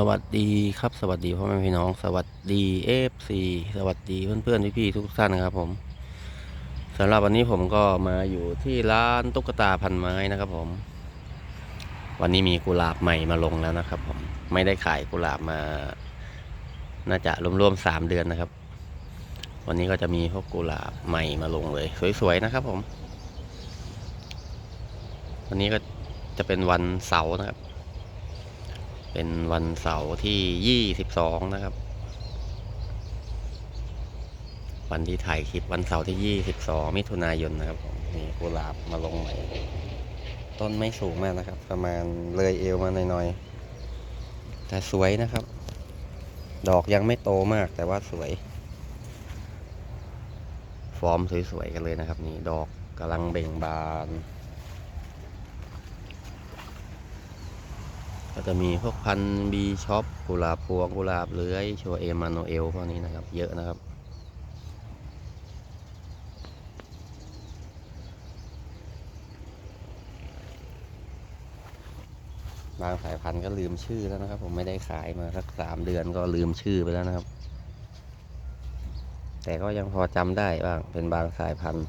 สวัสดีครับสวัสดีพ่อแม่พี่น้อง สวัสดีเอฟซีสวัสดีเพื่อนๆพี่ๆทุกท่านนะครับผมสำหรับวันนี้ผมก็มาอยู่ที่ร้านตุ๊กตาพันไม้นะครับผม วันนี้มีกุหลาบใหม่มาลงแล้วนะครับ ผมไม่ได้ขายกุหลาบมา น่าจะรวมๆสามเดือนนะครับ วันนี้ก็จะมีพวกกุหลาบใหม่มาลงเลย สวยๆนะครับผม วันนี้ก็จะเป็นวันเสาร์นะครับ เป็นวันเสาร์ที่ยี่สิบสองนะครับ วันที่ถ่ายคลิปวันเสาร์ที่ยี่สิบสองมิถุนายนนะครับผมมีกุหลาบมาลงใหม่ ต้นไม่สูงมากนะครับ ประมาณเลยเอวมาหน่อยๆ แต่สวยนะครับ ดอกยังไม่โตมากแต่ว่าสวย ฟอร์มสวยๆกันเลยนะครับ นี่ดอกกำลังเบ่งบาน ก็จะมีพวกพันบีช็อปกุหลาบพวงกุหลาบเลื้อยโชเอมมาโนเอลพวกนี้นะครับ เยอะนะครับบางสายพันธุ์ก็ลืมชื่อแล้วนะครับ ผมไม่ได้ขายมาสักสามเดือนก็ลืมชื่อไปแล้วนะครับ แต่ก็ยังพอจำได้บ้างเป็นบางสายพันธุ์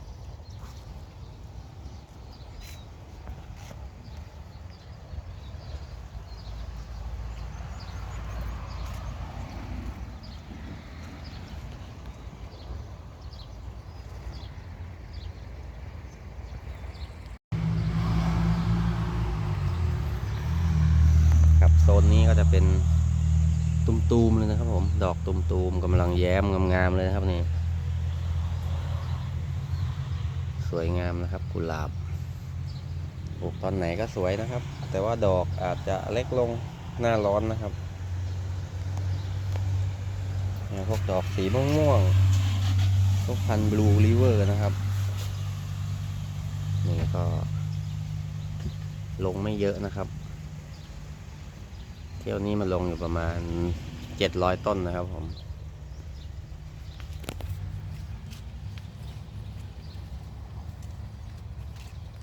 ซนนี้ก็จะเป็นตุมๆเลยนะครับผม ดอกตุมๆกำลังแย้มงามๆเลยนะครับนี่ สวยงามนะครับ กุหลาบปลูกตอนไหนก็สวยนะครับ แต่ว่าดอกอาจจะเล็กลงหน้าร้อนนะครับพวกดอกสีม่วงๆพวกพันบลูริเวอร์นะครับ นี่ก็ลงไม่เยอะนะครับ ที่ยวนี้มันลงอยู่ประมาณเจ็ดร้อยต้นนะครับผม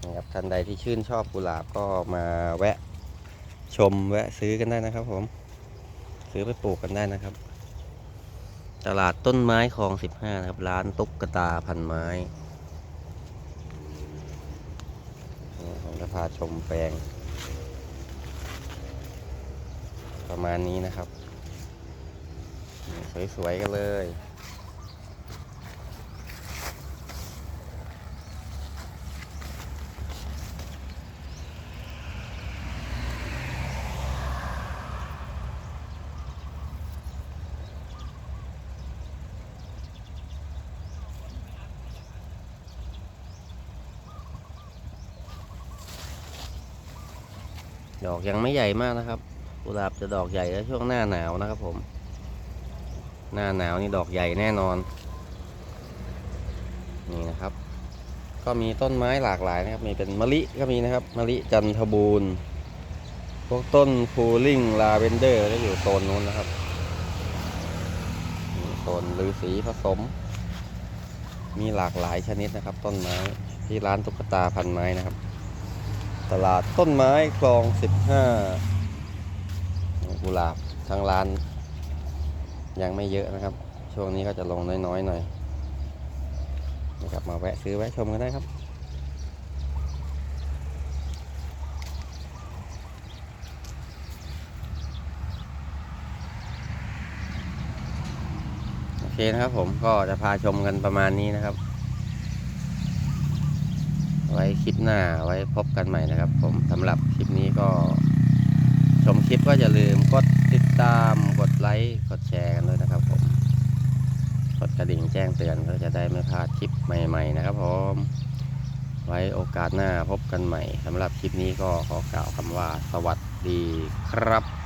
นะครับท่านใดที่ชื่นชอบกุหลาบก็มาแวะชมแวะซื้อกันได้นะครับผม ซื้อไปปลูกกันได้นะครับ ตลาดต้นไม้คลองสิบห้านะครับ ร้านตุ๊กตาพันไม้ผมจะพาชมแปลง ประมาณนี้นะครับ สวย ๆ กันเลยดอกยังไม่ใหญ่มากนะครับ กุหลาบจะดอกใหญ่แล้วช่วงหน้าหนาวนะครับผม หน้าหนาวนี่ดอกใหญ่แน่นอน นี่นะครับ ก็มีต้นไม้หลากหลายนะครับ มีเป็นมะลิก็มีนะครับ มะลิจันทบูรณ์ พวกต้นพูลิ่งลาเวนเดอร์ก็อยู่โซนนู้นนะครับนี่โซนฤาษีผสม มีหลากหลายชนิดนะครับ ต้นไม้ที่ร้านตุ๊กตาพันไม้นะครับ ตลาดต้นไม้คลองสิบห้า กุหลาบทางร้าน ยังไม่เยอะนะครับ ช่วงนี้ก็จะลงน้อยๆหน่อยนะครับมาแวะซื้อแวะชมกันได้ครับโอเคนะครับผมก็จะพาชมกันประมาณนี้นะครับ ไว้คลิปหน้าไว้พบกันใหม่นะครับ ผมสำหรับคลิปนี้ก็ ชมคลิปก็อย่าลืมกดติดตามกดไลค์กดแชร์กันด้วยนะครับผมกดกระดิ่งแจ้งเตือนก็จะได้ไม่พลาดคลิปใหม่ ๆ นะครับผมไว้โอกาสหน้าพบกันใหม่สำหรับคลิปนี้ก็ขอกล่าวคำว่าสวัสดีครับ